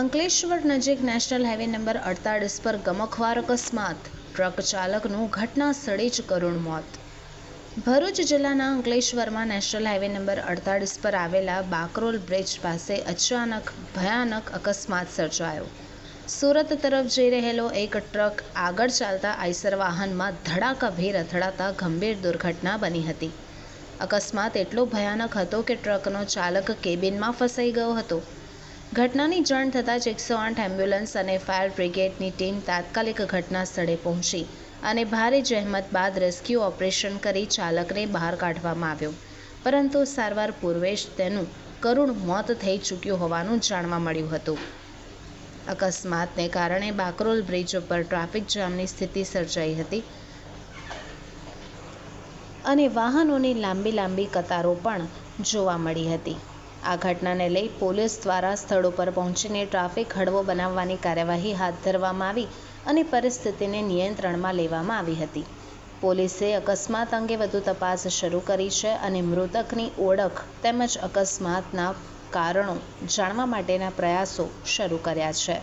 અંકલેશ્વર નજીક national highway number અડતાળીસ પર ગમખવાર અકસ્માત. ટ્રક ચાલકનું ઘટના સ્થળે જ કરુણ મોત. ભરૂચ જિલ્લાના અંકલેશ્વરમાં નેશનલ હાઈવે નંબર અડતાલીસ પર આવેલા બાકરોલ બ્રિજ પાસે અચાનક ભયાનક અકસ્માત સર્જાયો. સુરત તરફ જઈ રહેલો એક ટ્રક આગળ ચાલતા આઈસર વાહનમાં ધડાકાભેર અથડાતા ગંભીર દુર્ઘટના બની હતી. અકસ્માત એટલો ભયાનક હતો કે ટ્રકનો ચાલક કેબિનમાં ફસાઈ ગયો હતો. ઘટનાની જાણ થતાં જ એકસો આઠ એમ્બ્યુલન્સ અને ફાયર બ્રિગેડની ટીમ તાત્કાલિક ઘટના સ્થળે પહોંચી અને ભારે જહેમત બાદ રેસ્ક્યુ ઓપરેશન કરી ચાલકને બહાર કાઢવામાં આવ્યો. પરંતુ સારવાર પૂર્વે જ તેનું કરુણ મોત થઈ ચૂક્યું હોવાનું જાણવા મળ્યું હતું. અકસ્માતને કારણે બાકરોલ બ્રિજ ઉપર ટ્રાફિક જામની સ્થિતિ સર્જાઈ હતી અને વાહનોની લાંબી લાંબી કતારો પણ જોવા મળી હતી. આ ઘટનાને લઈ પોલીસ દ્વારા સ્થળ ઉપર પહોંચીને ટ્રાફિક હળવો બનાવવાની કાર્યવાહી હાથ ધરવામાં આવી અને પરિસ્થિતિને નિયંત્રણમાં લેવામાં આવી હતી. પોલીસે અકસ્માત અંગે વધુ તપાસ શરૂ કરી છે અને મૃતકની ઓળખ તેમજ અકસ્માતના કારણો જાણવા માટેના પ્રયાસો શરૂ કર્યા છે.